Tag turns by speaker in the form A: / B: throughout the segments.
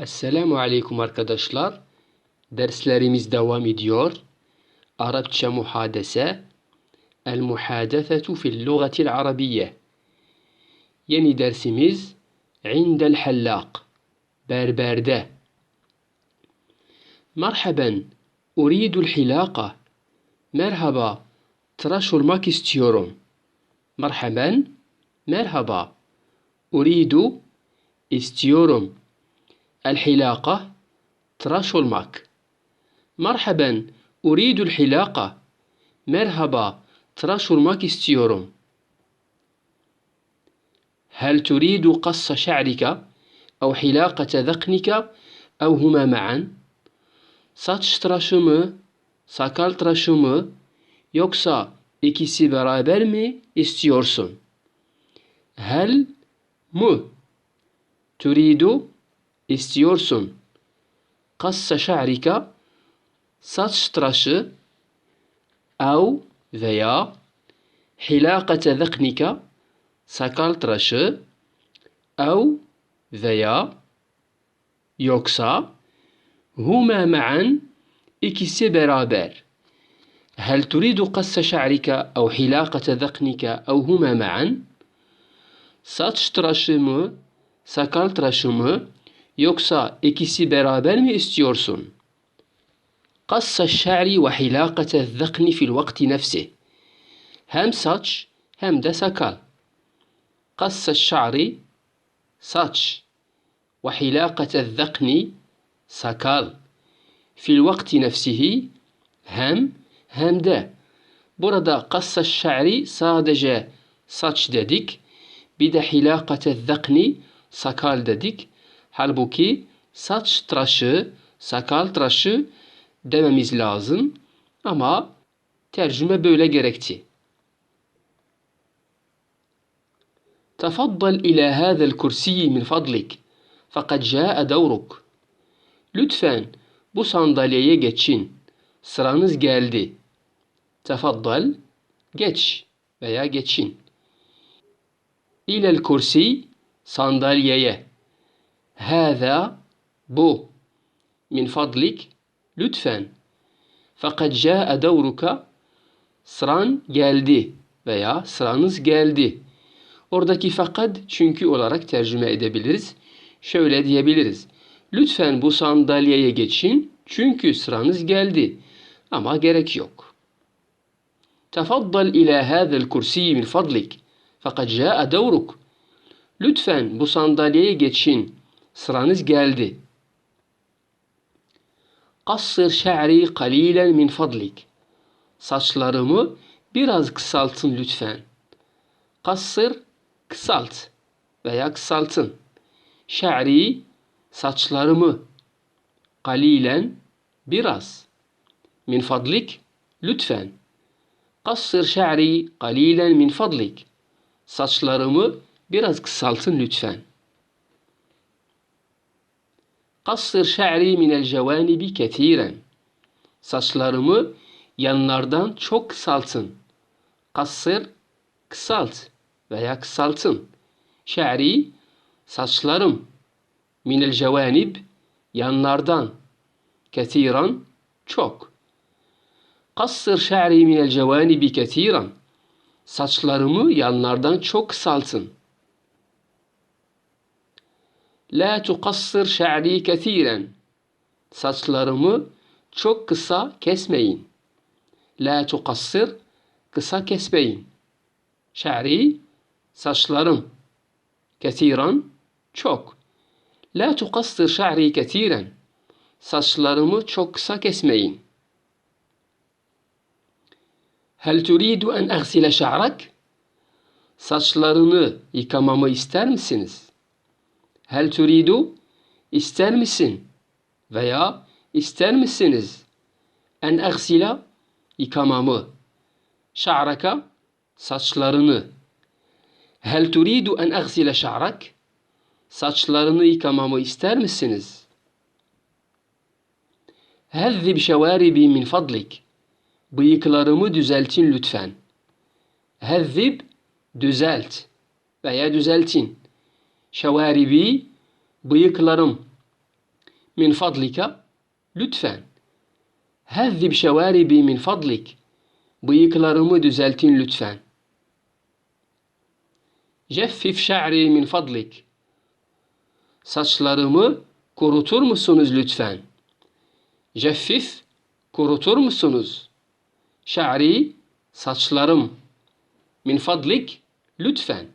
A: Esselamu Aleyküm arkadaşlar. Derslerimiz devam ediyor. Arapça muhadese. El muhadefetu fil lugatil arabiyye. Yeni dersimiz indel hallak. Berberde. Merhaben. Uridul hilaka. Merhaba. Tıraş olmak istiyorum. Merhaben. Merhaba. Uridu. istiyorum. الحلاقة تراش الماك. مرحبا أريد الحلاقة. مرحبا تراش الماك هل تريد قص شعرك أو حلاقة ذقنك أو هما معا؟ ساتش تراشمو ساكال tıraşımı يوكسا ikisi beraber mi استيورسون هل مو تريد istiyorsun. Kassa şa'rika saç tıraşı ev veya hilakate zeknika sakal tıraşı ev veya yoksa huma ma'an ikisi beraber. هل تريد قص شعرك أو حلاقة ذقنك أو هما معا؟ Saç tıraşı mı, sakal tıraşı mı yoksa ikisi beraber mi istiyorsun? قص الشعر وحلاقة الذقن في الوقت نفسه hem saç hem de sakal. قص الشعر saç وحلاقة الذقن sakal. في الوقت نفسه hem hem de. Burada kassa şa'ri sadece saç dedik. Bir de hilakate zekni sakal dedik. Halbuki saç tıraşı, sakal tıraşı dememiz lazım. Ama tercüme böyle gerekti. تفضل إلى هذا الكرسي من فضلك فقد جاء دورك Lütfen bu sandalyeye geçin. Sıranız geldi. Tefaddal geç veya geçin. İlel kursi sandalyeye. Hâzâ bu. Min fadlik lütfen. Fakat câe devruka sıran geldi veya sıranız geldi. Oradaki fakat çünkü olarak tercüme edebiliriz. Şöyle diyebiliriz. Lütfen bu sandalyeye geçin çünkü sıranız geldi. Ama gerek yok. Tefaddal ila hâzel kursi min fadlik. Fakat câe devruk. Lütfen bu sandalyeye geçin. Sıranız geldi. Kassır şa'ri kalilen min fadlik. Saçlarımı biraz kısaltın lütfen. Kassır kısalt veya kısaltın. Şa'ri saçlarımı kalilen biraz. Min fadlik lütfen. Kassır şa'ri kalilen min fadlik. Saçlarımı biraz kısaltın lütfen. Kassır şa'ri minel cevanibi ketiren. Saçlarımı yanlardan çok kısaltın. Kassır kısalt veya kısaltın. Şa'ri saçlarım minel cevanib yanlardan ketiran çok. Kassır şa'ri minel cevanibi ketiran. Saçlarımı yanlardan çok kısaltın. La tukassır şa'ri ketiren. Saçlarımı çok kısa kesmeyin. La tukassır kısa kesmeyin. Şa'ri saçlarım. Ketiran çok. La tukassır şa'ri ketiren. Saçlarımı çok kısa kesmeyin. Hel turidu en agsile şa'rak? Saçlarını yıkamamı ister misiniz? Hel turidu? İster misin? Veya ister misiniz? En agsila yıkamamı. Şa'raka saçlarını. Hel turidu en agsile şa'rak? Saçlarını yıkamamı ister misiniz? Hezzib şevaribi min fadlik. Bıyıklarımı düzeltin lütfen. Hezzib düzelt veya düzeltin. Şevaribi bıyıklarım. min fadlika lütfen. Hezzib şevaribi min fadlik. Bıyıklarımı düzeltin lütfen. Ceffif şa'ri min fadlik. Saçlarımı kurutur musunuz lütfen? Ceffif, kurutur musunuz? Şa'ri, saçlarım. Min fadlik, lütfen.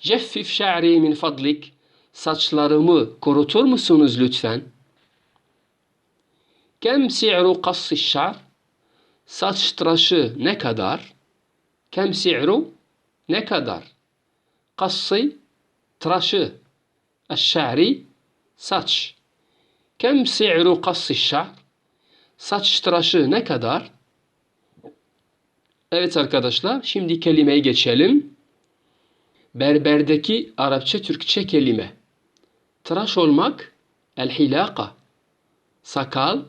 A: Ceffif şa'ri min fadlik. Saçlarımı kurutur musunuz lütfen? Kem si'ru kassi şar? Saç tıraşı ne kadar? Kem si'ru? Ne kadar? Kassi, tıraşı. Eşşa'ri, saç. Kem si'ru kassi şar? Saç tıraşı ne kadar? Evet arkadaşlar, şimdi kelimeye geçelim. Berberdeki Arapça Türkçe kelime. Tıraş olmak, el-hilaka. Sakal,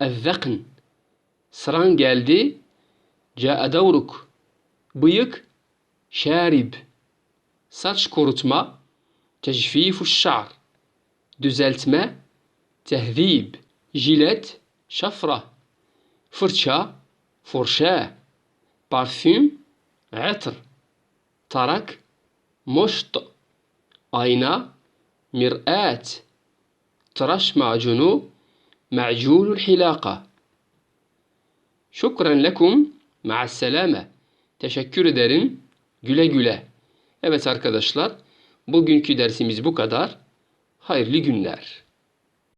A: el-zekn. Sıran geldi, ca'e davruk. Bıyık, şarib. Saç kurutma, tecfifu şar. Düzeltme, tehzib. Jilet, şafra. Fırça, furşa. Parfüm, atr. Tarak, مشط ayna مرآة tıraş macunu معجون الحلاقة şükran lekum ma'asselame teşekkür ederim güle güle evet arkadaşlar bugünkü dersimiz bu kadar hayırlı günler